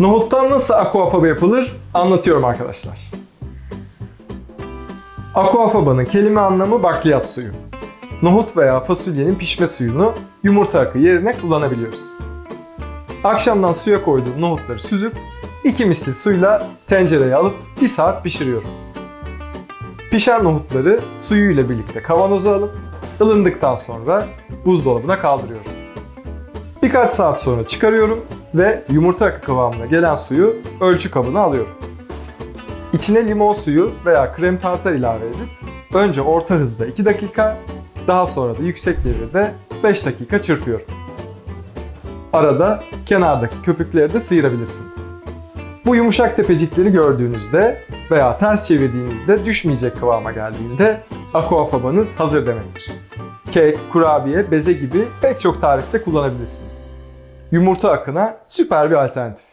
Nohuttan nasıl aquafaba yapılır anlatıyorum arkadaşlar. Aquafaba'nın kelime anlamı bakliyat suyu. Nohut veya fasulyenin pişme suyunu yumurta akı yerine kullanabiliyoruz. Akşamdan suya koyduğum nohutları süzüp iki misli suyla tencereye alıp bir saat pişiriyorum. Pişen nohutları suyuyla birlikte kavanoza alıp ılındıktan sonra buzdolabına kaldırıyorum. Birkaç saat sonra çıkarıyorum ve yumurta akı kıvamına gelen suyu ölçü kabına alıyorum. İçine limon suyu veya krem tartar ilave edip önce orta hızda 2 dakika, daha sonra da yüksek devirde 5 dakika çırpıyorum. Arada kenardaki köpükleri de sıyırabilirsiniz. Bu yumuşak tepecikleri gördüğünüzde veya ters çevirdiğinizde düşmeyecek kıvama geldiğinde aquafabanız hazır demektir. Kek, kurabiye, beze gibi pek çok tarifte kullanabilirsiniz. Yumurta akına süper bir alternatif.